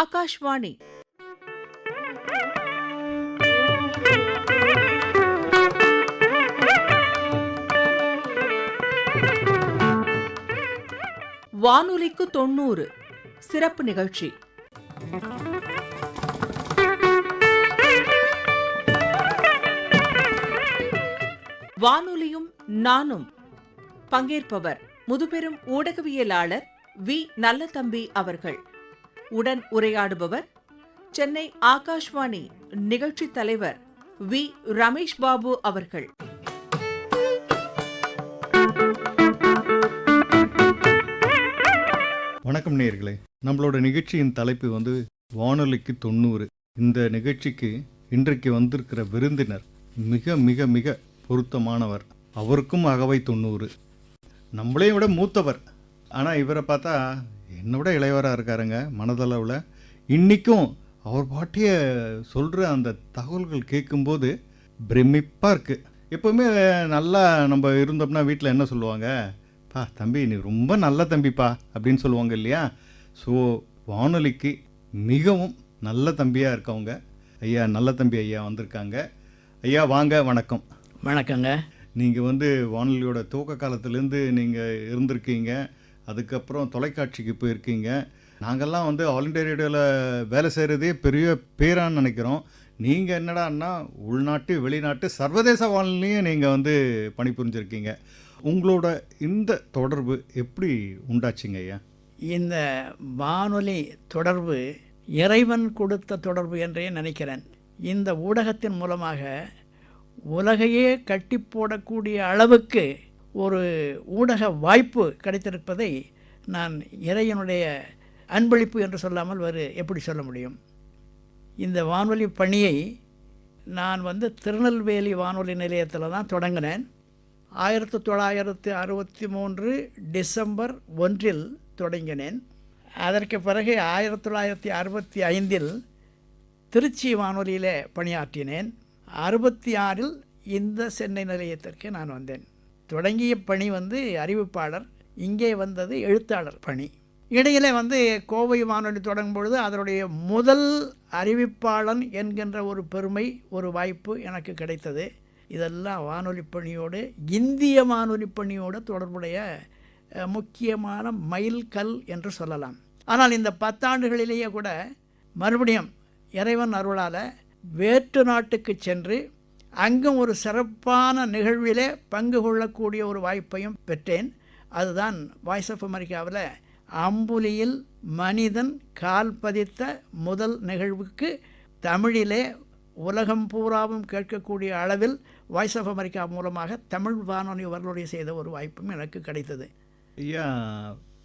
ஆகாஷ்வாணி. வானொலிக்கு தொண்ணூறு. சிறப்பு நிகழ்ச்சி. வானொலியும் நானும் பங்கேற்பவர் முதுபெரும் ஊடகவியலாளர் வி. நல்லதம்பி அவர்கள். உடன் உரையாடுபவர் சென்னை ஆகாஷ்வாணி நிகழ்ச்சி தலைவர் வி. ரமேஷ் பாபு அவர்கள். வணக்கம் நேயர்களே. நம்மளோட நிகழ்ச்சியின் தலைப்பு வந்து வானொலிக்கு தொண்ணூறு. இந்த நிகழ்ச்சிக்கு இன்றைக்கு வந்திருக்கிற விருந்தினர் மிக மிக மிக பொருத்தமானவர். அவருக்கும் அகவை தொண்ணூறு. நம்மளையும் விட மூத்தவர். ஆனால் இவரை பார்த்தா என்னை விட இளையவராக இருக்காருங்க மனதளவில். இன்றைக்கும் அவர் பாட்டிய சொல்கிற அந்த தகவல்கள் கேட்கும்போது பிரமிப்பாக இருக்குது எப்போவுமே நல்லா நம்ம இருந்தோம்னா வீட்டில் என்ன சொல்லுவாங்க? பா தம்பி நீ ரொம்ப நல்ல தம்பிப்பா அப்படின்னு சொல்லுவாங்க இல்லையா? ஸோ வானொலிக்கு மிகவும் நல்ல தம்பியாக இருக்கவங்க. ஐயா நல்ல தம்பி ஐயா வந்திருக்காங்க. ஐயா வாங்க வணக்கம். வணக்கங்க. நீங்கள் வந்து வானொலியோட துவக்க காலத்துலேருந்து நீங்கள் இருந்திருக்கீங்க. அதுக்கப்புறம் தொலைக்காட்சிக்கு போயிருக்கீங்க. நாங்கள்லாம் வந்து ஆல் இண்டியா ரேடியோவில் வேலை செய்கிறதே பெரிய பேரான்னு நினைக்கிறோம். நீங்கள் என்னடான்னா உள்நாட்டு வெளிநாட்டு சர்வதேச வானிலையும் நீங்கள் வந்து பணிபுரிஞ்சிருக்கீங்க. உங்களோட இந்த தொடர்பு எப்படி உண்டாச்சுங்க ஐயா? இந்த வானொலி தொடர்பு இறைவன் கொடுத்த தொடர்பு என்றே நினைக்கிறேன். இந்த ஊடகத்தின் மூலமாக உலகையே கட்டி போடக்கூடிய அளவுக்கு ஒரு ஊடக வாய்ப்பு கிடைத்திருப்பதை நான் இறையனுடைய அன்பளிப்பு என்று சொல்லாமல் வேறு எப்படி சொல்ல முடியும்? இந்த வானொலி பணியை நான் வந்து திருநெல்வேலி வானொலி நிலையத்தில் தான் தொடங்கினேன். ஆயிரத்தி தொள்ளாயிரத்து அறுபத்தி மூன்று டிசம்பர் ஒன்றில் தொடங்கினேன். அதற்கு பிறகு ஆயிரத்தி தொள்ளாயிரத்தி அறுபத்தி ஐந்தில் திருச்சி வானொலியில் பணியாற்றினேன். அறுபத்தி ஆறில் இந்த சென்னை நிலையத்திற்கு நான் வந்தேன். தொடங்கிய பணி வந்து அறிவிப்பாளர் இங்கே வந்தது எழுத்தாளர் பணி. இடையிலே வந்து கோவை வானொலி தொடங்கும் பொழுது அதனுடைய முதல் அறிவிப்பாளன் என்கின்ற ஒரு பெருமை ஒரு வாய்ப்பு எனக்கு கிடைத்தது. இதெல்லாம் வானொலி பணியோடு இந்திய வானொலி பணியோடு தொடர்புடைய முக்கியமான மைல்கல் என்று சொல்லலாம். ஆனால் இந்த பத்தாண்டுகளிலேயே கூட மறுபடியும் இறைவன் அருளால் வேற்று நாட்டுக்கு சென்று அங்கும் ஒரு சிறப்பான நிகழ்விலே பங்கு கொள்ளக்கூடிய ஒரு வாய்ப்பையும் பெற்றேன். அதுதான் வாய்ஸ் ஆஃப் அமெரிக்காவில் அம்புலியில் மனிதன் கால் பதித்த முதல் நிகழ்வுக்கு தமிழிலே உலகம் பூராவும் கேட்கக்கூடிய அளவில் வாய்ஸ் ஆஃப் அமெரிக்கா மூலமாக தமிழ் வானொலி வரலுடைய செய்த ஒரு வாய்ப்பும் எனக்கு கிடைத்தது. ஐயா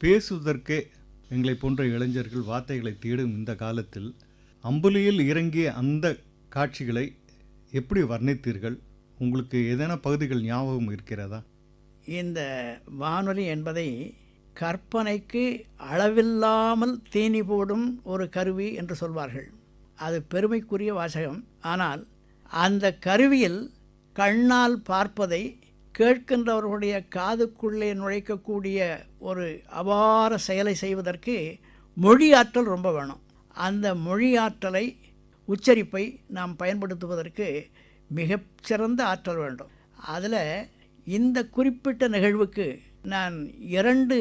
பேசுவதற்கே எங்களை போன்ற இளைஞர்கள் வார்த்தைகளை தேடும் இந்த காலத்தில் அம்புலியில் இறங்கிய அந்த காட்சிகளை எப்படி வர்ணித்தீர்கள்? உங்களுக்கு ஏதேன பகுதிகள் ஞாபகம் இருக்கிறதா? இந்த வானொலி என்பதை கற்பனைக்கு அளவில்லாமல் தீனி போடும் ஒரு கருவி என்று சொல்வார்கள். அது பெருமைக்குரிய வாசகம். ஆனால் அந்த கருவியில் கண்ணால் பார்ப்பதை கேட்கின்றவர்களுடைய காதுக்குள்ளே நுழைக்கக்கூடிய ஒரு அபார செயலை செய்வதற்கு மொழி ஆற்றல் ரொம்ப வேணும். அந்த மொழி ஆற்றலை உச்சரிப்பை நாம் பயன்படுத்துவதற்கு மிகச்சிறந்த ஆற்றல் வேண்டும். அதில் இந்த குறிப்பிட்ட நிகழ்வுக்கு நான் இரண்டு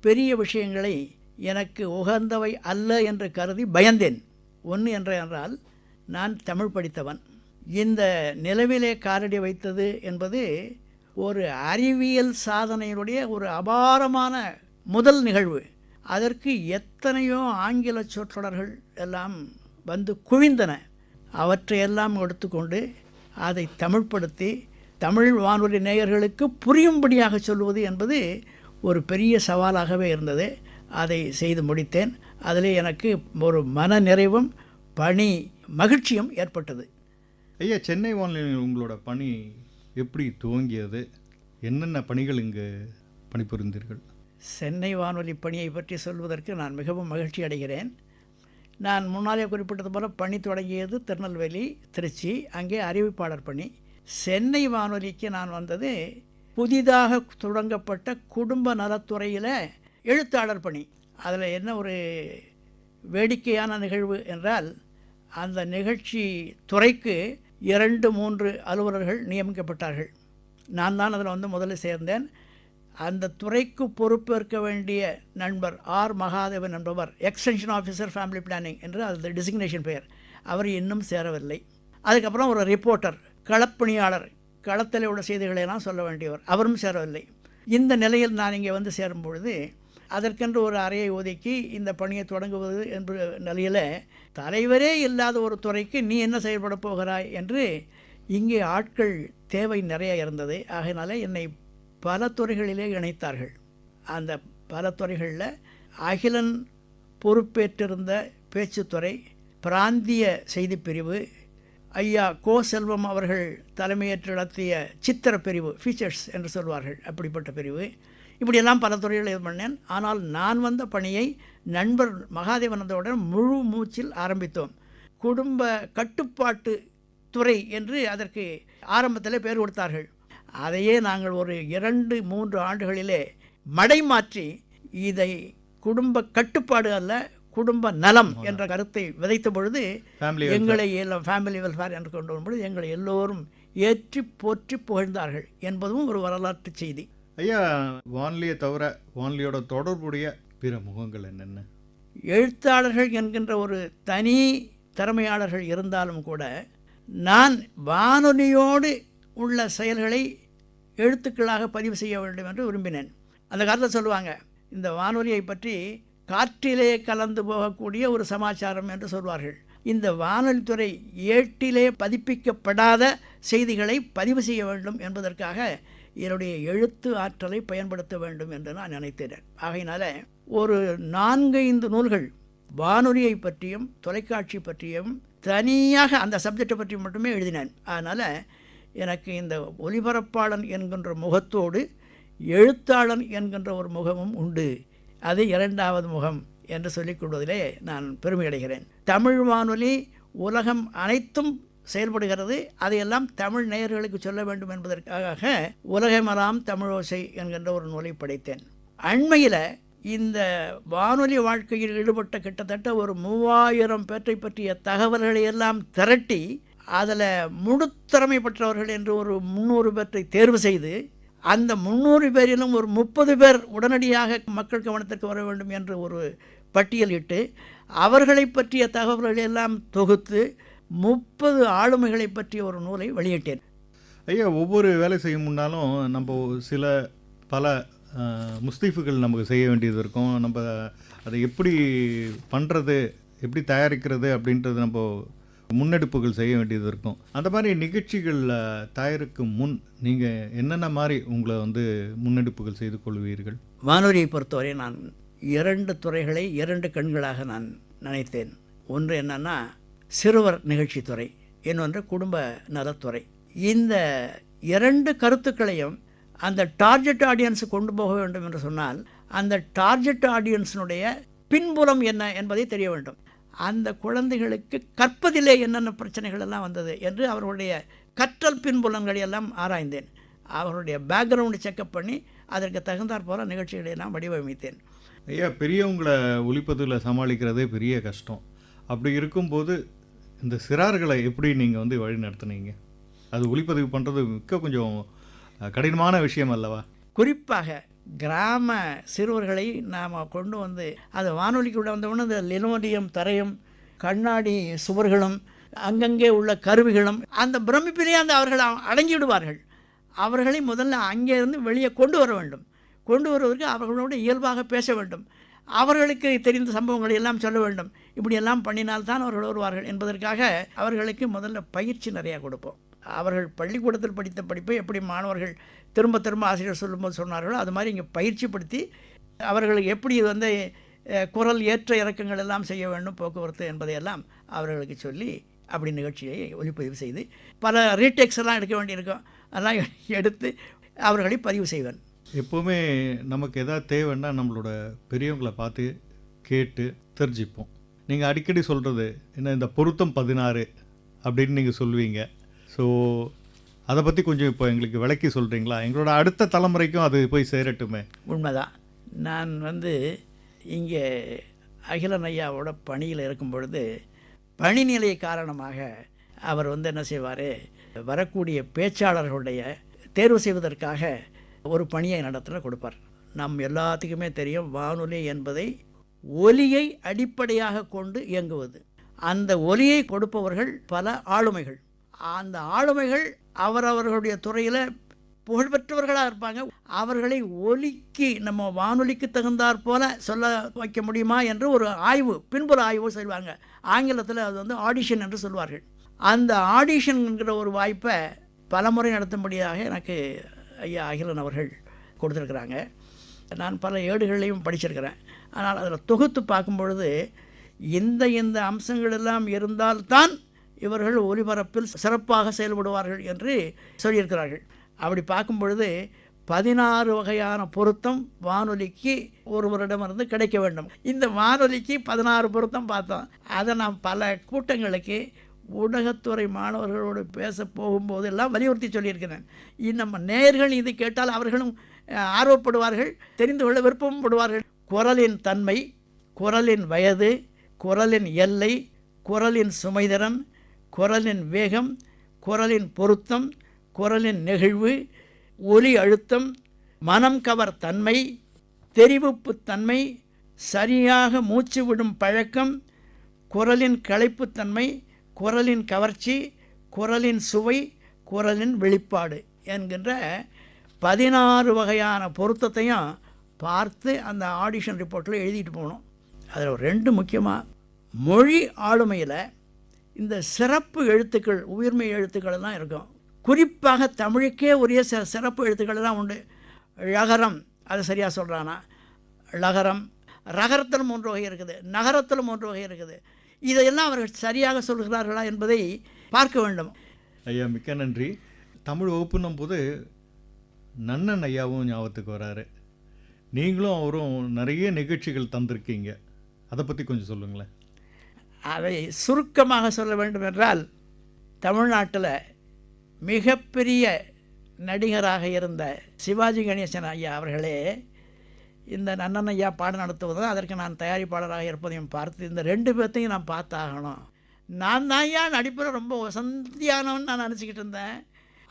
பெரிய விஷயங்களை எனக்கு உகந்தவை அல்ல என்று கருதி பயந்தேன். ஒன்று என்ற என்றால் நான் தமிழ் படித்தவன். இந்த நிலவிலே காரடி வைத்தது என்பது ஒரு அறிவியல் சாதனையினுடைய ஒரு அபாரமான முதல் நிகழ்வு. அதற்கு எத்தனையோ ஆங்கில சொற்றொடர்கள் எல்லாம் வந்து குவிந்தன. அவற்றையெல்லாம் எடுத்துக்கொண்டு அதை தமிழ்ப்படுத்தி தமிழ் வானொலி நேயர்களுக்கு புரியும்படியாக சொல்வது என்பது ஒரு பெரிய சவாலாகவே இருந்தது. அதை செய்து முடித்தேன். அதில் எனக்கு ஒரு மன நிறைவும் பணி மகிழ்ச்சியும் ஏற்பட்டது. ஐயா சென்னை வானொலியில் உங்களோட பணி எப்படி துவங்கியது? என்னென்ன பணிகள் இங்கு பணிபுரிந்தீர்கள்? சென்னை வானொலி பணியை பற்றி சொல்வதற்கு நான் மிகவும் மகிழ்ச்சி அடைகிறேன். நான் முன்னாலே குறிப்பிட்டது போல பணி தொடங்கியது திருநெல்வேலி திருச்சி அங்கே அறிவிப்பாளர் பணி. சென்னை வானொலிக்கு நான் வந்தது புதிதாக தொடங்கப்பட்ட குடும்ப நலத்துறையில் எழுத்தாளர் பணி. அதில் என்ன ஒரு வேடிக்கையான நிகழ்வு என்றால் அந்த நிகழ்ச்சி துறைக்கு இரண்டு மூன்று அலுவலர்கள் நியமிக்கப்பட்டார்கள். நான் தான் அதில் வந்து முதல்ல சேர்ந்தேன். அந்த துறைக்கு பொறுப்பேற்க வேண்டிய நண்பர் ஆர் மகாதேவன் என்பவர் எக்ஸ்டென்ஷன் ஆஃபீஸர் ஃபேமிலி பிளானிங் என்று அது டிசிக்னேஷன் பெயர். அவர் இன்னும் சேரவில்லை. அதுக்கப்புறம் ஒரு ரிப்போர்ட்டர் களப்பணியாளர் களத்தில் உள்ள செய்திகளை எல்லாம் சொல்ல வேண்டியவர். அவரும் சேரவில்லை. இந்த நிலையில் நான் இங்கே வந்து சேரும் பொழுது அதற்கென்று ஒரு அறையை ஒதுக்கி இந்த பணியை தொடங்குவது என்ற நிலையில் தலைவரே இல்லாத ஒரு துறைக்கு நீ என்ன செயல்பட போகிறாய் என்று இங்கே ஆட்கள் தேவை நிறைய இருந்தது. ஆகையினால என்னை பல துறைகளிலே இணைத்தார்கள். அந்த பல துறைகளில் அகிலன் பொறுப்பேற்றிருந்த பேச்சுத்துறை பிராந்திய செய்திப்பிரிவு ஐயா கோ செல்வம் அவர்கள் தலைமையேற்று நடத்திய சித்திர பிரிவு ஃபீச்சர்ஸ் என்று சொல்வார்கள் அப்படிப்பட்ட பிரிவு. இப்படியெல்லாம் பல துறைகளில் இது பண்ணேன். ஆனால் நான் வந்த பணியை நண்பர் மகாதேவனந்தோடன் முழு மூச்சில் ஆரம்பித்தோம். குடும்ப கட்டுப்பாட்டு துறை என்று அதற்கு ஆரம்பத்தில் பேர் கொடுத்தார்கள். அதையே நாங்கள் ஒரு இரண்டு மூன்று ஆண்டுகளிலே மடை மாற்றி இதை குடும்ப கட்டுப்பாடு அல்ல குடும்ப நலம் என்ற கருத்தை விதைத்த பொழுது எங்களை எல்லாம் ஃபேமிலி வெல்ஃபேர் என்று கொண்டு வரும்பொழுது எங்களை எல்லோரும் ஏற்றி போற்றி புகழ்ந்தார்கள் என்பதும் ஒரு வரலாற்று செய்தி. ஐயா வான்லியை தவிர வான்லியோட தொடர்புடைய பிற முகங்கள் என்னென்ன? எழுத்தாளர்கள் என்கின்ற ஒரு தனி திறமையாளர்கள் இருந்தாலும் கூட நான் வானொலியோடு உள்ள செயல்களை எழுத்துக்களாக பதிவு செய்ய வேண்டும் என்று விரும்பினேன். அந்த காலத்தில் சொல்லுவாங்க இந்த வானொலியை பற்றி காற்றிலே கலந்து போகக்கூடிய ஒரு சமாச்சாரம் என்று சொல்வார்கள். இந்த வானொலித்துறை ஏட்டிலே பதிப்பிக்கப்படாத செய்திகளை பதிவு செய்ய வேண்டும் என்பதற்காக என்னுடைய எழுத்து ஆற்றலை பயன்படுத்த வேண்டும் என்று நான் நினைத்தேன். ஆகையினால ஒரு நான்கைந்து நூல்கள் வானொலியை பற்றியும் தொலைக்காட்சி பற்றியும் தனியாக அந்த சப்ஜெக்டை பற்றி மட்டுமே எழுதினேன். அதனால் எனக்கு இந்த ஒலிபரப்பாளன் என்கின்ற முகத்தோடு எழுத்தாளன் என்கின்ற ஒரு முகமும் உண்டு. அது இரண்டாவது முகம் என்று சொல்லிக் கொள்வதிலே நான் பெருமை அடைகிறேன் தமிழ் வானொலி உலகம் அனைத்தும் செயல்படுகிறது. அதையெல்லாம் தமிழ் நேயர்களுக்கு சொல்ல வேண்டும் என்பதற்காக உலகமெல்லாம் தமிழோசை என்கின்ற ஒரு நூலை படைத்தேன். அண்மையில் இந்த வானொலி வாழ்க்கையில் ஈடுபட்ட கிட்டத்தட்ட ஒரு மூவாயிரம் பேற்றை பற்றிய தகவல்களை எல்லாம் திரட்டி அதில் முழுத்திறமை பெற்றவர்கள் என்று ஒரு முந்நூறு பேற்றை தேர்வு செய்து அந்த முந்நூறு பேரிலும் ஒரு முப்பது பேர் உடனடியாக மக்கள் கவனத்திற்கு வர வேண்டும் என்று ஒரு பட்டியலிட்டு அவர்களை பற்றிய தகவல்கள் எல்லாம் தொகுத்து முப்பது ஆளுமைகளை பற்றிய ஒரு நூலை வெளியிட்டேன். ஐயா ஒவ்வொரு வேலை செய்யும் முன்னாலும் நம்ம சில பல முஸ்தீஃபுகள் நமக்கு செய்ய வேண்டியது இருக்கும். நம்ம அதை எப்படி பண்ணுறது எப்படி தயாரிக்கிறது அப்படின்றது நம்ம முன்னெடுப்புகள் செய்ய வேண்டியது இருக்கும். அந்த மாதிரி நிகழ்ச்சிகளில் அஹ், முன் நீங்கள் என்னென்ன மாதிரி உங்களை வந்து முன்னெடுப்புகள் செய்து கொள்வீர்கள்? வானொலியை பொறுத்தவரை நான் இரண்டு துறைகளை இரண்டு கண்களாக நான் நினைத்தேன். ஒன்று என்னன்னா சிறுவர் நிகழ்ச்சித்துறை இன்னொன்று குடும்ப நலத்துறை இந்த இரண்டு கருத்துக்களையும் அந்த டார்கெட் ஆடியன்ஸு கொண்டு போக வேண்டும் என்று சொன்னால் அந்த டார்கெட் ஆடியன்ஸினுடைய பின்புலம் என்ன என்பதை தெரிய வேண்டும். அந்த குழந்தைகளுக்கு கற்பதிலே என்னென்ன பிரச்சனைகள் எல்லாம் வந்தது என்று அவர்களுடைய கற்றல் பின்புலங்களை எல்லாம் ஆராய்ந்தேன். அவருடைய பேக்ரவுண்டு செக்கப் பண்ணி அதற்கு தகுந்தாற் போல நிகழ்ச்சிகளை எல்லாம் வடிவமைத்தேன். ஐயா பெரியவங்களை ஒழிப்பதில் சமாளிக்கிறதே பெரிய கஷ்டம். அப்படி இருக்கும்போது இந்த சிறார்களை எப்படி நீங்கள் வந்து வழி நடத்துனீங்க அது ஒளிப்பதிவு பண்ணுறது மிக்க கொஞ்சம் கடினமான விஷயம் அல்லவா? குறிப்பாக கிராம சிறுவர்களை நாம் கொண்டு வந்து அது வானொலிக்கு உள்ள வந்தவுடனே இந்த லினோடியம் தரையும் கண்ணாடி சுவர்களும் அங்கங்கே உள்ள கருவிகளும் அந்த பிரமிப்பிலேயே அந்த அவர்கள் அடங்கி விடுவார்கள் அவர்களை முதல்ல அங்கே இருந்து வெளியே கொண்டு வர வேண்டும். கொண்டு வருவதற்கு அவர்களோடு இயல்பாக பேச வேண்டும். அவர்களுக்கு தெரிந்த சம்பவங்களை எல்லாம் சொல்ல வேண்டும். இப்படியெல்லாம் பண்ணினால்தான் அவர்கள் வருவார்கள் என்பதற்காக அவர்களுக்கு முதல்ல பயிற்சி நிறையா கொடுப்போம். அவர்கள் பள்ளிக்கூடத்தில் படித்த படிப்பை எப்படி மாணவர்கள் திரும்ப திரும்ப ஆசிரியர் சொல்லும்போது சொன்னார்களோ அது மாதிரி இங்கே பயிற்சிப்படுத்தி அவர்களுக்கு எப்படி வந்து குரல் ஏற்ற இறக்கங்கள் எல்லாம் செய்ய வேண்டும் போக்குவரத்து என்பதையெல்லாம் அவர்களுக்கு சொல்லி அப்படி நிகழ்ச்சியை ஒளிப்பதிவு செய்து பல ரீடெக்ஸ் எல்லாம் எடுக்க வேண்டியிருக்கும். அதெல்லாம் எடுத்து அவர்களை பதிவு செய்வேன். எப்போவுமே நமக்கு எதாவது தேவைன்னா நம்மளோட பெரியவங்களை பார்த்து கேட்டு தெரிஞ்சுப்போம். நீங்கள் அடிக்கடி சொல்கிறது என்ன இந்த பொருத்தம் பதினாறு அப்படின்னு நீங்கள் சொல்லுவீங்க. ஸோ அதை பற்றி கொஞ்சம் இப்போ எங்களுக்கு விளக்கி சொல்கிறீங்களா எங்களோட அடுத்த தலைமுறைக்கும் அது போய் சேரட்டுமே. உண்மைதான். நான் வந்து இங்கே அகிலன் ஐயாவோட பணியில் இருக்கும் பொழுது பணிநிலை காரணமாக அவர் வந்து என்ன செய்வார்? வரக்கூடிய பேச்சாளர்களுடைய தேர்வு செய்வதற்காக ஒரு பணியை நடத்தின கொடுப்பார். நம் எல்லாத்துக்குமே தெரியும் வானொலி என்பதை ஒலியை அடிப்படையாக கொண்டு இயங்குவது. அந்த ஒலியை கொடுப்பவர்கள் பல ஆளுமைகள். அந்த ஆளுமைகள் அவரவர்களுடைய துறையில் புகழ்பெற்றவர்களாக இருப்பாங்க. அவர்களை ஒலிக்கு நம்ம வானொலிக்கு தகுந்தாற் போல சொல்ல வைக்க முடியுமா என்று ஒரு ஆய்வு பின்புற ஆய்வு செய்வாங்க. ஆங்கிலத்தில் அது வந்து ஆடிஷன் என்று சொல்வார்கள். அந்த ஆடிஷன் என்கிற ஒரு வாய்ப்பை பலமுறை நடத்தும்படியாக எனக்கு ஐயா அகிலன் அவர்கள் கொடுத்துருக்குறாங்க. நான் பல ஏடுகளையும் படிச்சிருக்கிறேன். ஆனால் அதில் தொகுத்து பார்க்கும் பொழுது இந்த இந்த அம்சங்கள் எல்லாம் இருந்தால்தான் இவர்கள் ஒலிபரப்பில் சிறப்பாக செயல்படுவார்கள் என்று சொல்லியிருக்கிறார்கள். அப்படி பார்க்கும் பொழுது பதினாறு வகையான பொருத்தம் வானொலிக்கு ஒருவரிடமிருந்து கிடைக்க வேண்டும். இந்த வானொலிக்கு பதினாறு பொருத்தம் பார்த்தோம் அதை நாம் பல கூட்டங்களுக்கு ஊடகத்துறை மாணவர்களோடு பேச போகும்போதெல்லாம் வலியுறுத்தி சொல்லியிருக்கிறேன். நம்ம நேர்கள் இது கேட்டால் அவர்களும் ஆர்வப்படுவார்கள் தெரிந்து கொள்ள விருப்பமும் படுவார்கள். குரலின் தன்மை குரலின் வயது குரலின் எல்லை குரலின் சுமைதிறன் குரலின் வேகம் குரலின் பொருத்தம் குரலின் நெகிழ்வு ஒலி அழுத்தம் மனம் கவர் தன்மை தெரிவிப்பு தன்மை சரியாக மூச்சு விடும் பழக்கம் குரலின் களைப்புத்தன்மை குரலின் கவர்ச்சி குரலின் சுவை குரலின் வெளிப்பாடு என்கின்ற பதினாறு வகையான பொருத்தத்தையும் பார்த்து அந்த ஆடிஷன் ரிப்போர்ட்டில் எழுதிட்டு போகணும் அதில் ரெண்டு முக்கியமாக மொழி ஆளுமையில் இந்த சிறப்பு எழுத்துக்கள் உயிர்மை எழுத்துக்கள் தான் இருக்கும். குறிப்பாக தமிழுக்கே உரிய சில சிறப்பு எழுத்துக்கள் தான் உண்டு. ழகரம் அது சரியாக சொல்கிறானா ழகரம் ரகரத்தில் மூன்று வகை இருக்குது நகரத்தில் மூன்று வகை இருக்குது. இதையெல்லாம் அவர்கள் சரியாக சொல்கிறார்களா என்பதை பார்க்க வேண்டும். ஐயா மிக்க நன்றி. தமிழ் வகுப்புன்னும் போது நன்னன் ஐயாவும் ஞாபகத்துக்கு வராரு. நீங்களும் அவரும் நிறைய நிகழ்ச்சிகள் தந்திருக்கீங்க. அதை பற்றி கொஞ்சம் சொல்லுங்களேன். அதை சுருக்கமாக சொல்ல வேண்டும் என்றால் தமிழ்நாட்டில் மிகப்பெரிய நடிகராக இருந்த சிவாஜி கணேசன் ஐயா அவர்களே இந்த நன்னன் ஐயா பாடம் நடத்துவதும் அதற்கு நான் தயாரிப்பாளராக இருப்பதையும் பார்த்து இந்த ரெண்டு பேர்த்தையும் நான் பார்த்தாகணும். நான் தான் ஐயா நடிப்பில் ரொம்ப வசந்தியானவன் நான் நினச்சிக்கிட்டு இருந்தேன்.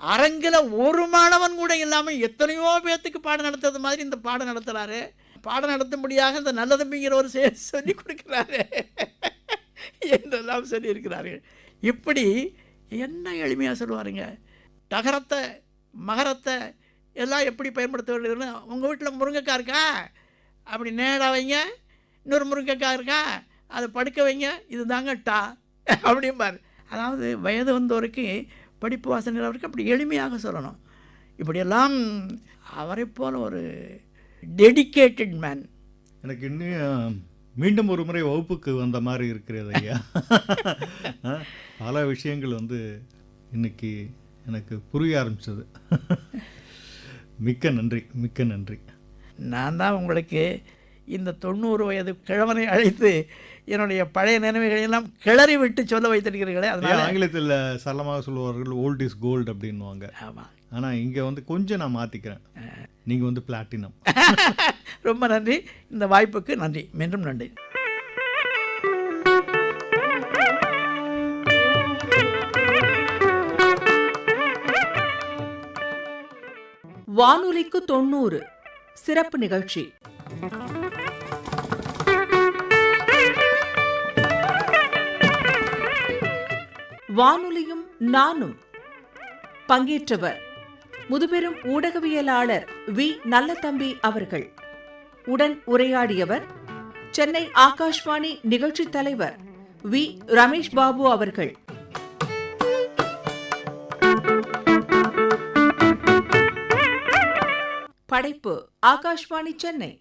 அரங்கில் ஒரு மாணவன் கூட இல்லாமல் எத்தனையோ பேர்த்துக்கு பாடம் நடத்துறது மாதிரி இந்த பாடம் நடத்துகிறாரு பாடம் நடத்தும்படியாக இந்த நல்லதம்பிங்கிற ஒரு சொல்லி கொடுக்குறாரு. என்றெல்லாம் சொல்லியிருக்கிறார்கள். இப்படி என்ன எளிமையாக சொல்லுவாருங்க? தகரத்தை மகரத்தை எல்லாம் எப்படி பயன்படுத்த வேண்டியதுன்னு உங்கள் வீட்டில் முருங்கைக்காய் இருக்கா? அப்படி நேராக வைங்க. இன்னொரு முருங்கைக்காய் இருக்கா? அதை படுக்க வைங்க. இது தாங்க டா. அப்படிம்பார். அதாவது வயது வந்தோருக்கு படிப்பு வாசனை அவருக்கு அப்படி எளிமையாக சொல்லணும். இப்படியெல்லாம் அவரை போல ஒரு டெடிக்கேட்டட் மேன் எனக்கு இன்னும் மீண்டும் ஒரு முறை வகுப்புக்கு வந்த மாதிரி இருக்கிறது ஐயா. பல விஷயங்கள் வந்து இன்னைக்கு எனக்கு புரிய ஆரம்பிச்சது. மிக்க நன்றி மிக்க நன்றி. நான் தான் உங்களுக்கு இந்த தொண்ணூறு வயது கிழவனை அழைத்து என்னுடைய பழைய நினைவுகளை எல்லாம் கிளறி விட்டு சொல்ல வைத்திருக்கிறீர்களே அதனால் ஆங்கிலத்தில் சரளமாக சொல்லுவார்கள் ஓல்ட் இஸ் கோல்டு அப்படின்வாங்க ஆமாம் ஆனால் இங்கே வந்து கொஞ்சம் நான் மாற்றிக்கிறேன் நீங்கள் வந்து பிளாட்டினம் ரொம்ப நன்றி. இந்த வாய்ப்புக்கு நன்றி. மீண்டும் நன்றி. வானொலிக்கு தொண்ணூறு. சிறப்பு நிகழ்ச்சி. வானொலியும் நானும் பங்கேற்றவர் முதுபெரும் ஊடகவியலாளர் வி. நல்லதம்பி அவர்கள். உடன் உரையாடியவர் சென்னை ஆகாஷ்வாணி நிகழ்ச்சி தலைவர் வி. ரமேஷ் பாபு அவர்கள். படைப்பு ஆகாஷ்வாணி சென்னை.